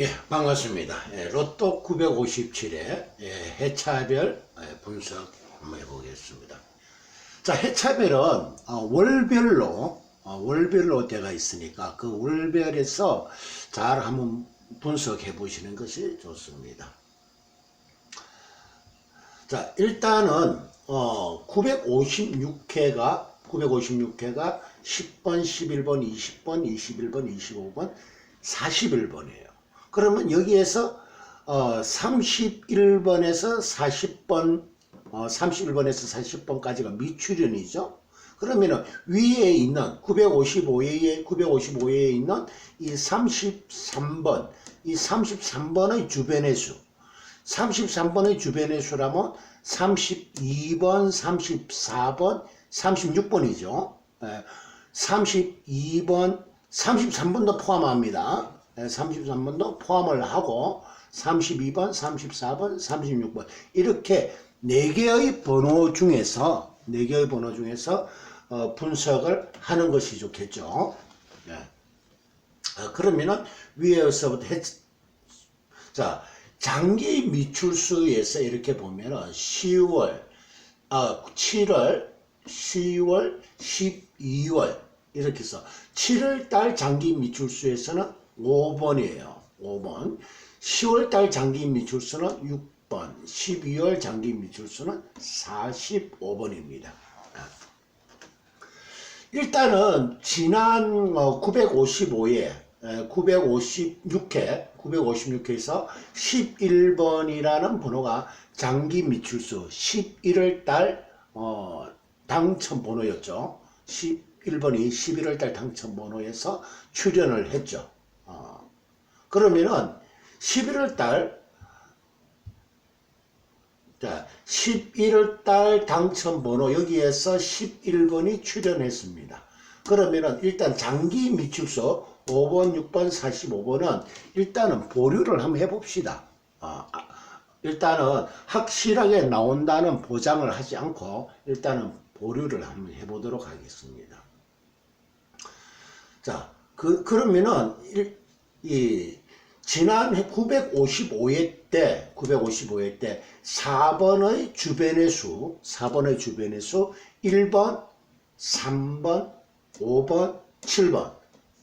예, 반갑습니다. 예, 로또 957의 예, 해차별 예, 분석 한번 해보겠습니다. 자, 해차별은 어, 월별로 어, 월별로 되어 있으니까 그 월별에서 잘 한번 분석해 보시는 것이 좋습니다. 자, 일단은 어, 956회가 956회가 10번, 11번, 20번, 21번, 25번, 41번이에요. 그러면 여기에서 어, 31번에서 40번, 어, 31번에서 40번까지가 미출연이죠. 그러면은 위에 있는 955회에 955회에 있는 이 33번, 이 33번의 주변의 수, 33번의 주변의 수라면 32번, 34번, 36번이죠. 32번, 33번도 포함합니다. 33번도 포함을 하고 32번, 34번, 36번 이렇게 4개의 번호 중에서 4개의 번호 중에서 어, 분석을 하는 것이 좋겠죠. 네. 아, 그러면은 위에서부터 해, 자 장기 미출수에서 이렇게 보면은 10월, 아 7월, 10월, 12월 이렇게 해서 7월 달 장기 미출수에서는 5번이에요. 5번. 10월 달 장기 미출수는 6번. 12월 장기 미출수는 45번입니다. 일단은 지난 955회 956회 956회에서 11번이라는 번호가 장기 미출수 11월 달 어, 당첨 번호였죠. 11번이 11월 달 당첨 번호에서 출연을 했죠. 어, 그러면은 11월 달 자, 11월 달 당첨 번호 여기에서 11번이 출연했습니다. 그러면은 일단 장기 미출서 5번, 6번, 45번은 일단은 보류를 한번 해봅시다. 어, 아, 일단은 확실하게 나온다는 보장을 하지 않고 일단은 보류를 한번 해보도록 하겠습니다. 자, 그, 그러면은 일, 이 지난 955회 때, 955회 때 4번의 주변의 수, 4번의 주변의 수 1번, 3번, 5번, 7번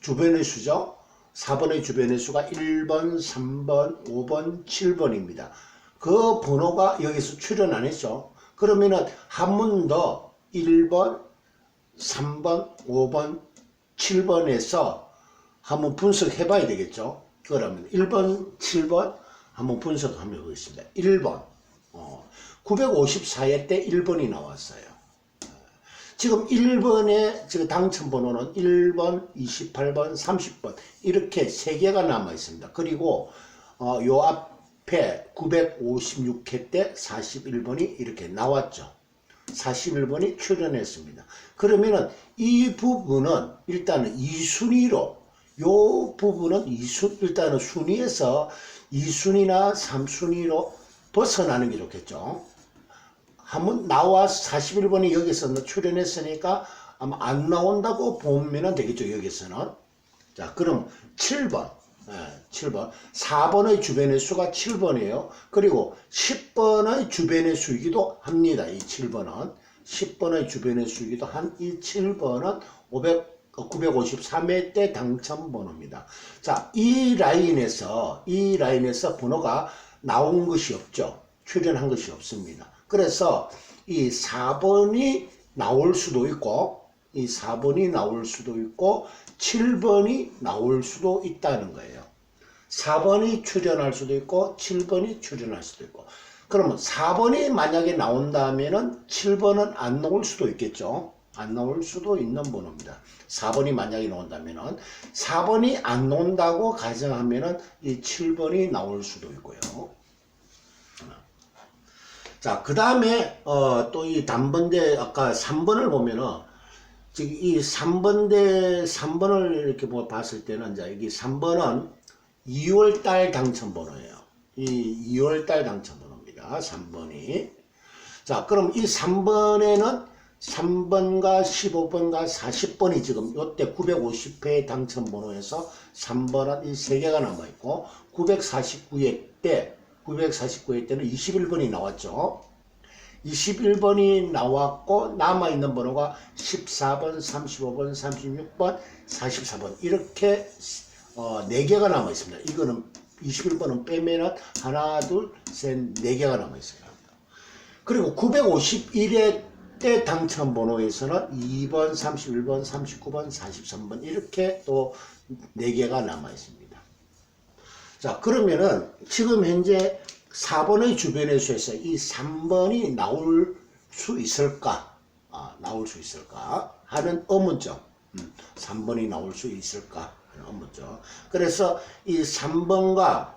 주변의 수죠. 4번의 주변의 수가 1번, 3번, 5번, 7번입니다. 그 번호가 여기서 출연 안 했죠. 그러면은 한 번 더 1번, 3번, 5번, 7번에서 한번 분석해 봐야 되겠죠. 그러면 1번, 7번 한번 분석하면 보겠습니다. 1번. 어, 954회 때 1번이 나왔어요. 지금 1번에 지금 당첨 번호는 1번, 28번, 30번 이렇게 3개가 남아 있습니다. 그리고 어, 요 앞에 956회 때 41번이 이렇게 나왔죠. 41번이 출연했습니다. 그러면은 이 부분은 일단은 2순위로 요 부분은 이순 일단은 순위에서 2순위나 3순위로 벗어나는 게 좋겠죠. 한번 나와 41번이 여기서 출연했으니까 아마 안 나온다고 보면 되겠죠. 여기서는. 자, 그럼 7번. 네, 7번. 4번의 주변의 수가 7번이에요. 그리고 10번의 주변의 수이기도 합니다. 이 7번은. 10번의 주변의 수이기도 한 이 7번은 500 953회 때 당첨 번호입니다. 자, 이 라인에서, 이 라인에서 번호가 나온 것이 없죠. 출연한 것이 없습니다. 그래서 이 4번이 나올 수도 있고, 이 4번이 나올 수도 있고, 7번이 나올 수도 있다는 거예요. 4번이 출연할 수도 있고, 7번이 출연할 수도 있고. 그러면 4번이 만약에 나온다면은 7번은 안 나올 수도 있겠죠. 안 나올 수도 있는 번호입니다. 4번이 만약에 나온다면은 4번이 안 나온다고 가정하면은 이 7번이 나올 수도 있고요. 자, 그 다음에 어, 또 이 단번대 아까 3번을 보면은 지금 이 3번대 3번을 이렇게 뭐 봤을 때는 이제 여기 3번은 2월 달 당첨 번호예요. 이 2월 달 당첨 번호입니다. 3번이. 자, 그럼 이 3번에는 3번과 15번과 40번이 지금 요때 950회 당첨 번호에서 3번은 이세 개가 남아 있고 949회 때 949회 때는 21번이 나왔죠. 21번이 나왔고 남아있는 번호가 14번, 35번, 36번, 44번 이렇게 어, 4개가 남아있습니다. 이거는 21번은 빼면은 하나, 둘, 셋, 4개가 남아있어요. 그리고 951회 때 당첨 번호에서는 2번, 31번, 39번, 43번 이렇게 또 4개가 남아 있습니다. 자, 그러면은 지금 현재 4번의 주변의 수에서 이 3번이 나올 수 있을까? 아, 나올 수 있을까? 하는 의문점. 음, 3번이 나올 수 있을까? 하는 의문점. 그래서 이 3번과,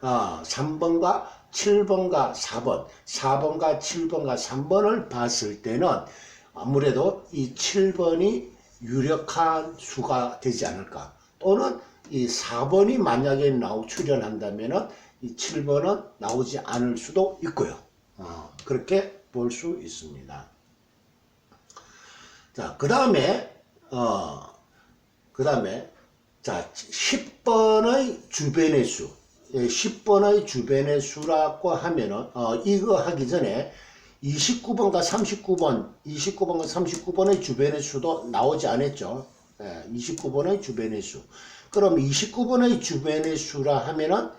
아, 3번과 7번과 4번, 4번과 7번과 3번을 봤을 때는 아무래도 이 7번이 유력한 수가 되지 않을까. 또는 이 4번이 만약에 나오 출연한다면은 이 7번은 나오지 않을 수도 있고요. 어, 그렇게 볼 수 있습니다. 자, 그 다음에, 어, 그 다음에, 자, 10번의 주변의 수. 예, 10번의 주변의 수라고 하면은, 어, 이거 하기 전에 29번과 39번, 29번과 39번의 주변의 수도 나오지 않았죠. 예, 29번의 주변의 수. 그럼 29번의 주변의 수라 하면은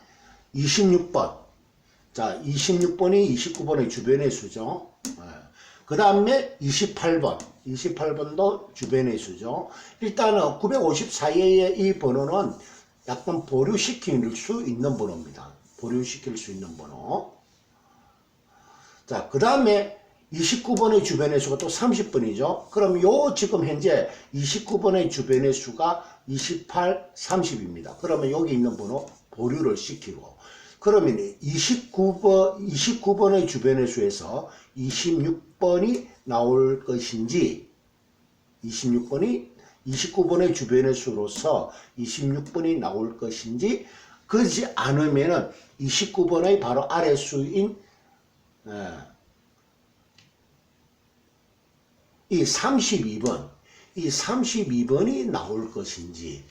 26번. 자, 26번이 29번의 주변의 수죠. 그 다음에 28번. 28번도 주변의 수죠. 일단은 954회의 이 번호는 약간 보류시킬 수 있는 번호입니다. 보류시킬 수 있는 번호. 자, 그 다음에 29번의 주변의 수가 또 30번이죠. 그럼 요 지금 현재 29번의 주변의 수가 28, 30입니다. 그러면 여기 있는 번호 보류를 시키고 그러면 29번, 29번의 주변의 수에서 26번이 나올 것인지 26번이 29번의 주변의 수로서 26번이 나올 것인지 그렇지 않으면 은 29번의 바로 아래 수인 예, 이 32번, 이 32번이 나올 것인지,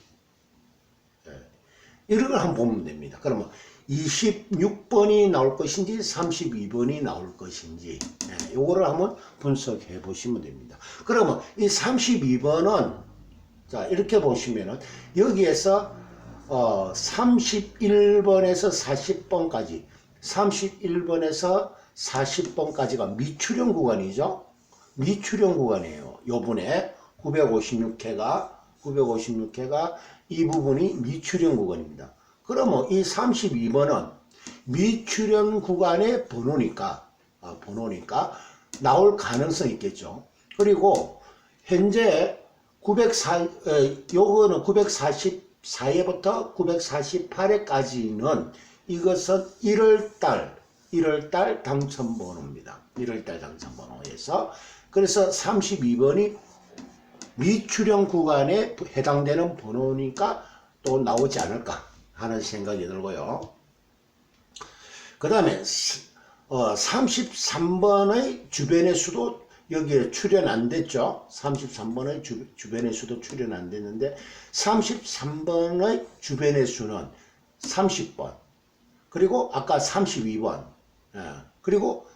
예, 이런 걸 한번 보면 됩니다. 그러면 26번이 나올 것인지, 32번이 나올 것인지, 예, 요거를 한번 분석해 보시면 됩니다. 그러면 이 32번은, 자, 이렇게 보시면은, 여기에서, 어, 31번에서 40번까지, 31번에서 40번까지가 미출현 구간이죠. 미출현 구간이에요. 요번에 956회가 956회가 이 부분이 미출현 구간입니다. 그러면 이 32번은 미출현 구간의 번호니까 아, 번호니까 나올 가능성이 있겠죠. 그리고 현재 904 에, 요거는 944회부터 948회까지는 이것은 1월달 1월달 당첨번호입니다. 1월달 당첨번호에서 그래서 32번이 미출형 구간에 해당되는 번호니까 또 나오지 않을까 하는 생각이 들고요. 그 다음에 어, 33번의 주변의 수도 여기에 출연 안 됐죠. 33번의 주, 주변의 수도 출연 안 됐는데 33번의 주변의 수는 30번 그리고 아까 32번 예, 그리고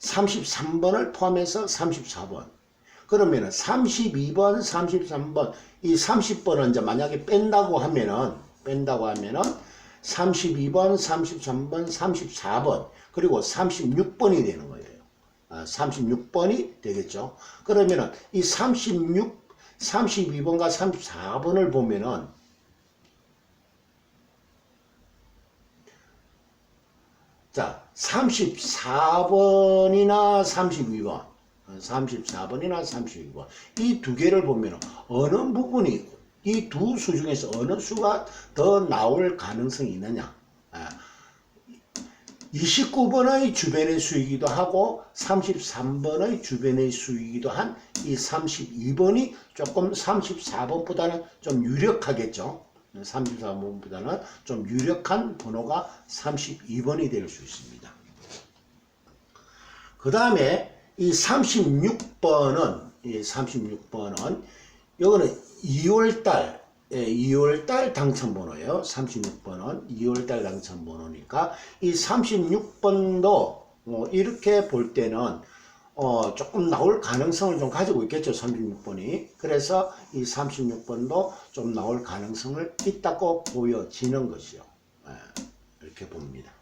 33번을 포함해서 34번. 그러면은 32번, 33번, 이 30번은 이제 만약에 뺀다고 하면은, 뺀다고 하면은 32번, 33번, 34번, 그리고 36번이 되는 거예요. 아, 36번이 되겠죠. 그러면은 이 36, 32번과 34번을 보면은 자, 34번이나 32번, 34번이나 32번. 이 두 개를 보면 어느 부분이 이 두 수 중에서 어느 수가 더 나올 가능성이 있느냐. 29번의 주변의 수이기도 하고 33번의 주변의 수이기도 한 이 32번이 조금 34번보다는 좀 유력하겠죠. 34번보다는 좀 유력한 번호가 32번이 될 수 있습니다. 그 다음에 이 36번은 이 36번은 이거는 2월달 예, 2월달 당첨번호예요. 36번은 2월달 당첨번호니까 이 36번도 뭐 이렇게 볼 때는 어, 조금 나올 가능성을 좀 가지고 있겠죠. 36번이. 그래서 이 36번도 좀 나올 가능성을 있다고 보여지는 것이요. 예, 이렇게 봅니다.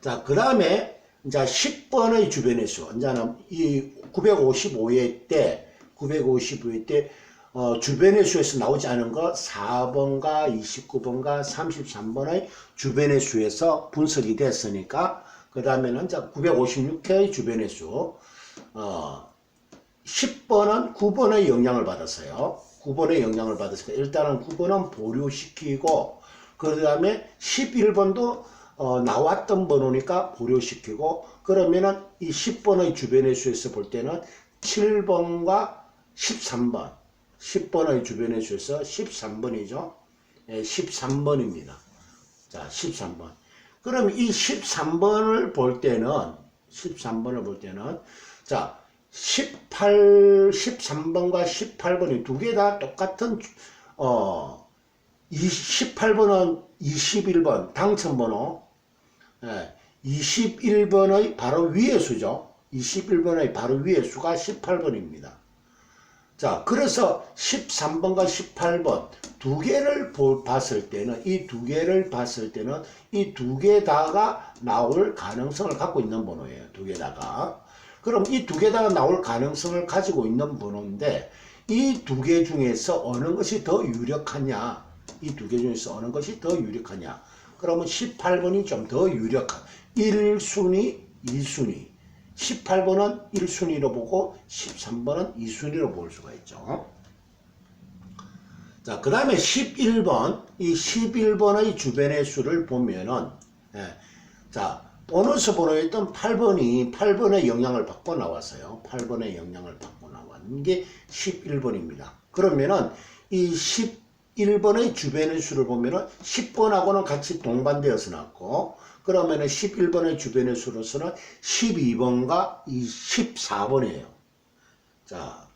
자, 그 다음에 이제 10번의 주변의 수. 이제는 이 955회 때, 955회 때, 어, 주변의 수에서 나오지 않은 거 4번과 29번과 33번의 주변의 수에서 분석이 됐으니까, 그 다음에는 이제 956회의 주변의 수, 어, 10번은 9번의 영향을 받았어요. 9번의 영향을 받았으니까 일단은 9번은 보류시키고 그 다음에 11번도 어, 나왔던 번호니까 보류시키고 그러면은 이 10번의 주변의 수에서 볼 때는 7번과 13번 10번의 주변의 수에서 13번이죠. 예, 13번입니다. 자, 13번. 그럼 이 13번을 볼 때는 13번을 볼 때는 자, 18 13번과 18번이 두 개 다 똑같은 어 18번은 21번 당첨번호 예, 21번의 바로 위에 수죠. 21번의 바로 위에 수가 18번입니다. 자, 그래서 13번과 18번 두 개를 보- 봤을 때는 이 두 개를 봤을 때는 이 두 개 다가 나올 가능성을 갖고 있는 번호예요. 두 개 다가. 그럼 이 두 개 다가 나올 가능성을 가지고 있는 번호인데 이 두 개 중에서 어느 것이 더 유력하냐? 이 두 개 중에서 어느 것이 더 유력하냐? 그러면 18번이 좀 더 유력한 1순위, 2순위. 18번은 1순위로 보고 13번은 2순위로 볼 수가 있죠. 자, 그 다음에 11번, 이 11번의 주변의 수를 보면은, 예, 자, 보너스 번호였던 8번이 8번의 영향을 받고 나왔어요. 8번의 영향을 받고 나왔는 게 11번입니다. 그러면은 이 11번의 주변의 수를 보면은 10번하고는 같이 동반되어서 나왔고, 그러면은 11번의 주변의 수로서는 12번과 이 14번이에요. 자,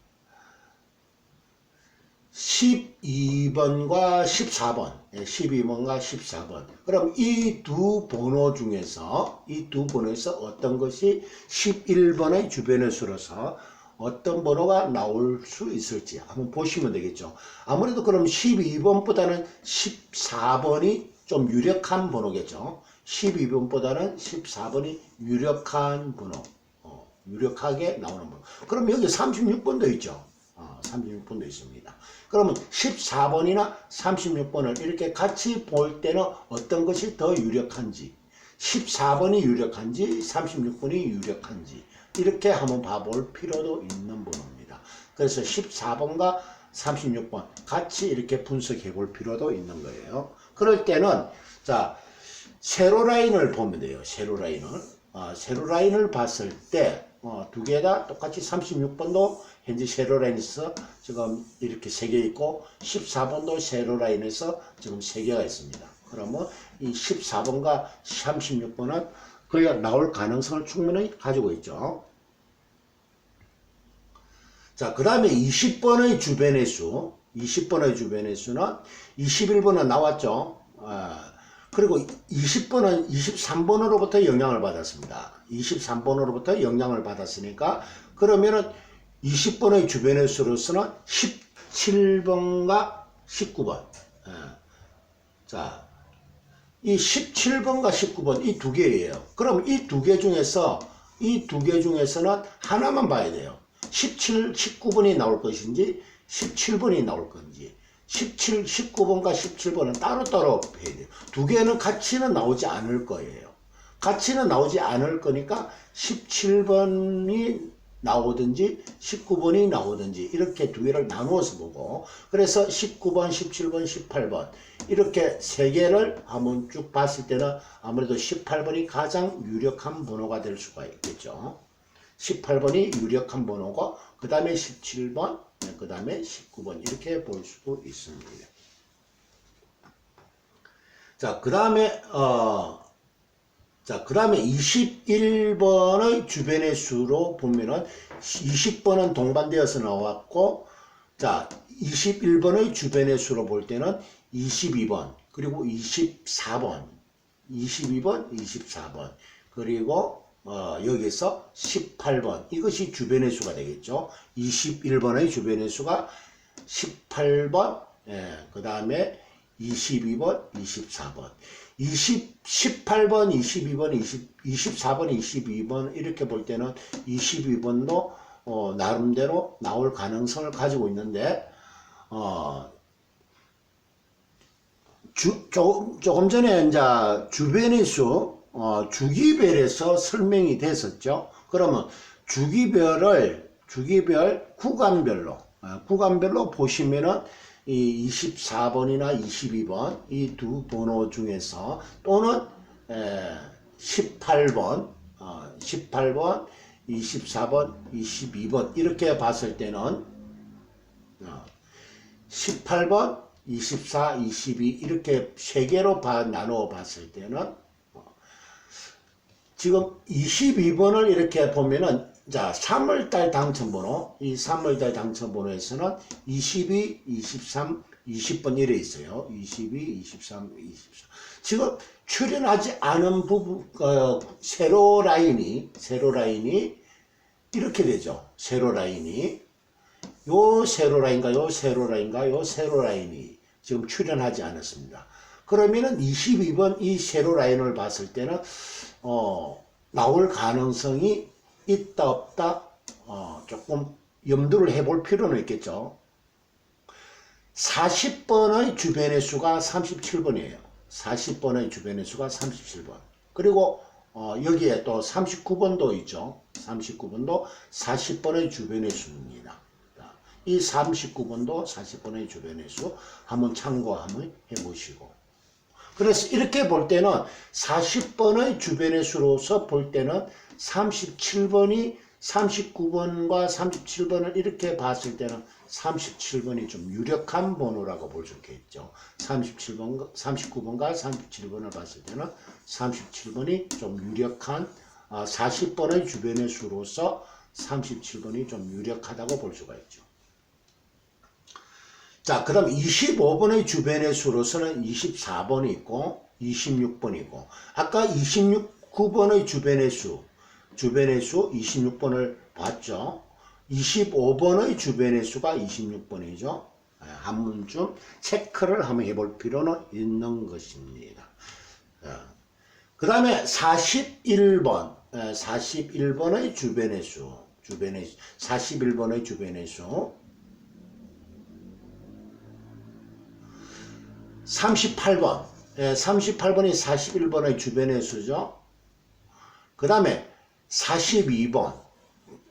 12번과 14번, 예, 12번과 14번. 그럼 이 두 번호 중에서, 이 두 번호에서 어떤 것이 11번의 주변의 수로서 어떤 번호가 나올 수 있을지 한번 보시면 되겠죠. 아무래도 그럼 12번보다는 14번이 좀 유력한 번호겠죠. 12번보다는 14번이 유력한 번호, 어, 유력하게 나오는 번호. 그럼 여기 36번도 있죠. 어, 36번도 있습니다. 그러면 14번이나 36번을 이렇게 같이 볼 때는 어떤 것이 더 유력한지, 14번이 유력한지, 36번이 유력한지, 이렇게 한번 봐볼 필요도 있는 번호입니다. 그래서 14번과 36번 같이 이렇게 분석해 볼 필요도 있는 거예요. 그럴 때는, 자, 세로 라인을 보면 돼요. 세로 라인을. 어, 세로 라인을 봤을 때, 어, 두 개 다 똑같이 36번도 현재 세로 라인에서 지금 이렇게 세 개 있고, 14번도 세로 라인에서 지금 세 개가 있습니다. 그러면 이 14번과 36번은 거기가 나올 가능성을 충분히 가지고 있죠. 자, 그 다음에 20번의 주변의 수, 20번의 주변의 수는 21번은 나왔죠. 아, 그리고 20번은 23번으로부터 영향을 받았습니다. 23번으로부터 영향을 받았으니까 그러면은 20번의 주변의 수로서는 17번과 19번. 예. 자, 이 17번과 19번 이 두 개예요. 그럼 이 두 개 중에서 이 두 개 중에서는 하나만 봐야 돼요. 17, 19번이 나올 것인지 17번이 나올 건지 17, 19번과 17번은 따로따로 해야 돼요. 두 개는 같이는 나오지 않을 거예요. 같이는 나오지 않을 거니까 17번이 나오든지 19번이 나오든지 이렇게 두 개를 나누어서 보고 그래서 19번, 17번, 18번 이렇게 세 개를 한번 쭉 봤을 때는 아무래도 18번이 가장 유력한 번호가 될 수가 있겠죠. 18번이 유력한 번호고 그 다음에 17번, 그 다음에 19번 이렇게 볼 수도 있습니다. 자, 그 다음에 어, 자, 그 다음에 21번의 주변의 수로 보면은 20번은 동반되어서 나왔고, 자, 21번의 주변의 수로 볼 때는 22번, 그리고 24번, 22번, 24번, 그리고 어, 여기서 18번, 이것이 주변의 수가 되겠죠. 21번의 주변의 수가 18번, 예, 그 다음에 22번, 24번. 20, 18번, 22번, 20, 24번, 22번 이렇게 볼 때는 22번도 어, 나름대로 나올 가능성을 가지고 있는데 어, 주, 조금, 조금 전에 이제 주변의 수 어, 주기별에서 설명이 됐었죠. 그러면 주기별을 주기별 구간별로 어, 구간별로 보시면은 이 24번이나 22번 이 두 번호 중에서 또는 에, 18번 어, 18번 24번 22번 이렇게 봤을 때는 어, 18번 24 22 이렇게 세 개로 봐, 나누어 봤을 때는 어, 지금 22번을 이렇게 보면은 자 3월달 당첨번호 이 3월달 당첨번호에서는 22, 23, 20번 이래 있어요. 22, 23, 24. 지금 출연하지 않은 부분 어, 세로 라인이 세로 라인이 이렇게 되죠. 세로 라인이 요 세로 라인과 요 세로 라인과 요 세로 라인이 지금 출연하지 않았습니다. 그러면은 22번 이 세로 라인을 봤을 때는 어, 나올 가능성이 있다 없다 어, 조금 염두를 해볼 필요는 있겠죠. 40번의 주변의 수가 37번이에요. 40번의 주변의 수가 37번. 그리고 어, 여기에 또 39번도 있죠. 39번도 40번의 주변의 수입니다. 자, 이 39번도 40번의 주변의 수 한번 참고 한번 해보시고. 그래서 이렇게 볼 때는 40번의 주변의 수로서 볼 때는 37번이 39번과 37번을 이렇게 봤을 때는 37번이 좀 유력한 번호라고 볼 수 있겠죠. 37번, 39번과 37번을 봤을 때는 37번이 좀 유력한 아, 40번의 주변의 수로서 37번이 좀 유력하다고 볼 수가 있죠. 자, 그 다음 25번의 주변의 수로서는 24번이 있고 26번이고 아까 26번의 주변의 수 주변의 수 26번을 봤죠. 25번의 주변의 수가 26번이죠. 한 번쯤 체크를 한번 해볼 필요는 있는 것입니다. 그 다음에 41번, 41번의 주변의 수, 주변의 41번의 주변의 수, 38번, 38번이 41번의 주변의 수죠. 그 다음에 42번,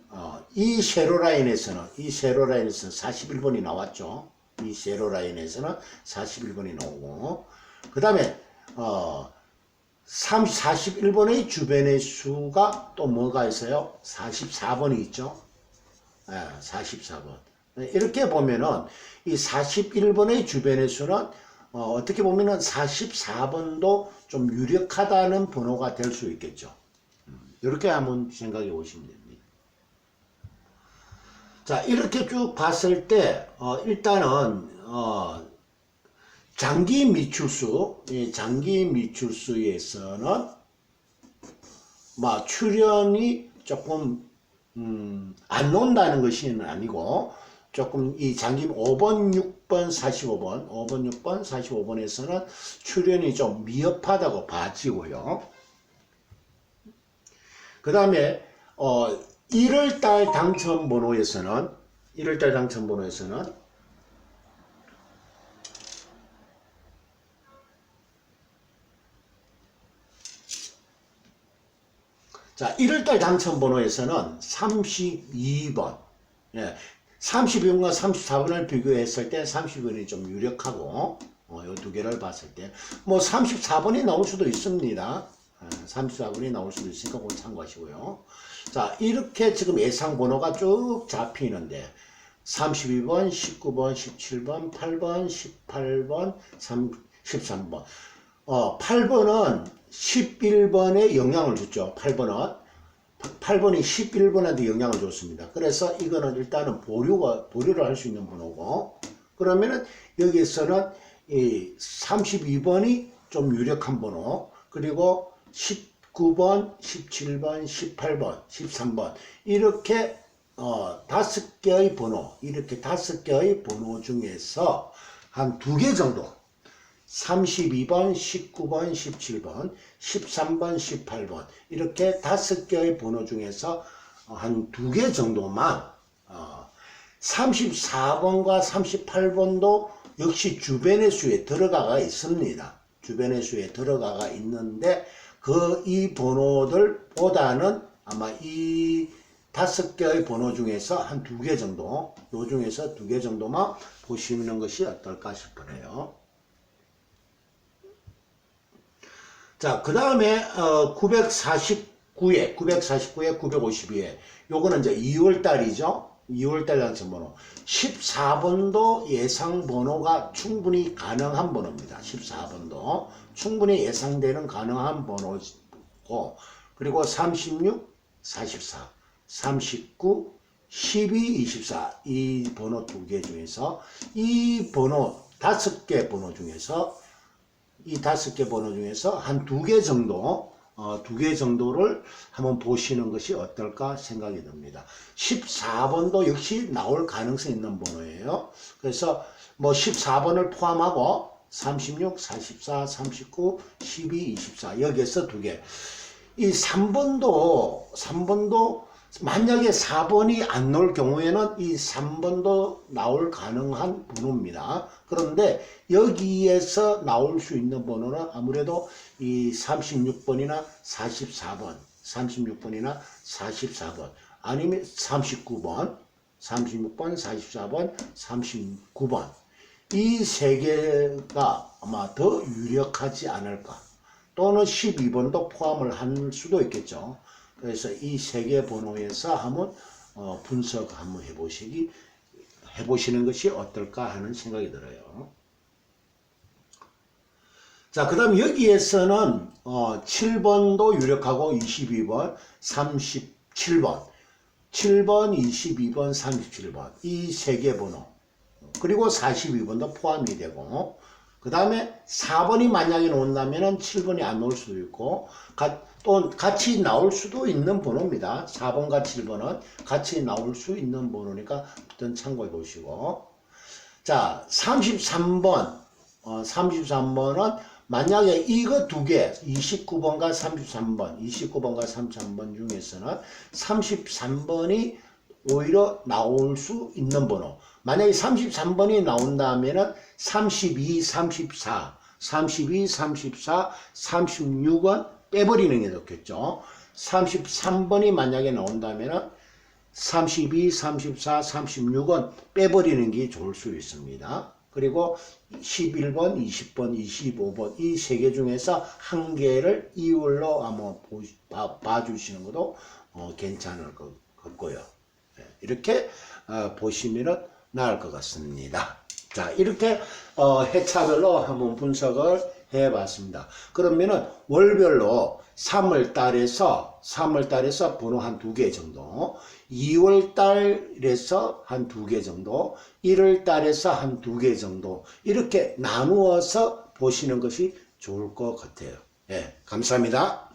어, 이 세로 라인에서는 이 세로 라인에서 41번이 나왔죠. 이 세로 라인에서는 41번이 나오고 그 다음에 어, 3, 41번의 주변의 수가 또 뭐가 있어요? 44번이 있죠. 예, 44번. 이렇게 보면은 이 41번의 주변의 수는 어, 떻게 보면은 44번도 좀 유력하다는 번호가 될 수 있겠죠. 이렇게 한번 생각해 보시면 됩니다. 자, 이렇게 쭉 봤을 때, 어, 일단은, 어, 장기 미출수, 이 장기 미출수에서는, 뭐, 출연이 조금, 음, 안 논다는 것이 아니고, 조금 이 장기 5번, 6번, 45번, 5번, 6번, 45번에서는 출연이 좀 미흡하다고 봐지고요. 그 다음에 어 1월달 당첨 번호에서는 1월달 당첨 번호에서는 자 1월달 당첨 번호에서는 32번 예, 32번과 34번을 비교했을 때 32번이 좀 유력하고 어, 이두 개를 봤을 때 뭐 34번이 나올 수도 있습니다. 34번이 나올 수도 있으니까 그걸 참고하시고요. 자, 이렇게 지금 예상 번호가 쭉 잡히는데 32번, 19번, 17번, 8번, 18번, 3, 13번. 어, 8번은 11번에 영향을 줬죠. 8번은. 8번이 11번한테 영향을 줬습니다. 그래서 이거는 일단은 보류가, 보류를 할 수 있는 번호고, 그러면은 여기서는 이 32번이 좀 유력한 번호, 그리고 19번, 17번, 18번, 13번, 이렇게 어, 다섯 개의 번호, 이렇게 다섯 개의 번호 중에서 한 두 개 정도, 32번, 19번, 17번, 13번, 18번 이렇게 다섯 개의 번호 중에서 한 두 개 정도만 어, 34번과 38번도 역시 주변의 수에 들어가가 있습니다. 주변의 수에 들어가가 있는데 그 이 번호들보다는 아마 이 다섯 개의 번호 중에서 한 두 개 정도, 요 중에서 두 개 정도만 보시는 것이 어떨까 싶으네요. 자, 그 다음에, 어, 949회, 949회, 952회. 요거는 이제 2월 달이죠. 2월 달 당첨 번호. 14번도 예상 번호가 충분히 가능한 번호입니다. 14번도. 충분히 예상되는 가능한 번호고, 그리고 36, 44, 39, 12, 24. 이 번호 두 개 중에서, 이 번호, 다섯 개 번호 중에서 이 다섯 개 번호 중에서 한 두 개 정도, 어, 두 개 정도를 한번 보시는 것이 어떨까 생각이 듭니다. 14번도 역시 나올 가능성이 있는 번호예요. 그래서 뭐 14번을 포함하고 36, 44, 39, 12, 24 여기에서 두 개. 이 3번도 3번도 만약에 4번이 안 나올 경우에는 이 3번도 나올 가능한 번호입니다. 그런데 여기에서 나올 수 있는 번호는 아무래도 이 36번이나 44번, 36번이나 44번, 아니면 39번, 36번, 44번, 39번. 이 세 개가 아마 더 유력하지 않을까. 또는 12번도 포함을 할 수도 있겠죠. 그래서 이 세 개 번호에서 한번 어, 분석 한번 해보시기 해보시는 것이 어떨까 하는 생각이 들어요. 자, 그 다음 여기에서는 어, 7번도 유력하고 22번, 37번, 7번, 22번, 37번. 이 세 개 번호. 그리고 42번도 포함이 되고. 그 다음에 4번이 만약에 나온다면 7번이 안 나올 수도 있고 가, 또 같이 나올 수도 있는 번호입니다. 4번과 7번은 같이 나올 수 있는 번호니까 일단 참고해 보시고 자 33번 어, 33번은 만약에 이거 두 개, 29번과 33번, 29번과 33번 중에서는 33번이 오히려 나올 수 있는 번호. 만약에 33번이 나온다면은 32, 34, 32, 34, 36은 빼버리는 게 좋겠죠. 33번이 만약에 나온다면은 32, 34, 36은 빼버리는 게 좋을 수 있습니다. 그리고 11번, 20번, 25번 이 세 개 중에서 한 개를 이율로 한번 봐주시는 것도 어, 괜찮을 것 같고요. 네, 이렇게 어, 보시면 나을 것 같습니다. 자, 이렇게 어, 회차별로 한번 분석을 해봤습니다. 그러면은 월별로 3월 달에서 3월 달에서 번호 한 두 개 정도, 2월 달에서 한 두 개 정도, 1월 달에서 한 두 개 정도 이렇게 나누어서 보시는 것이 좋을 것 같아요. 예, 감사합니다.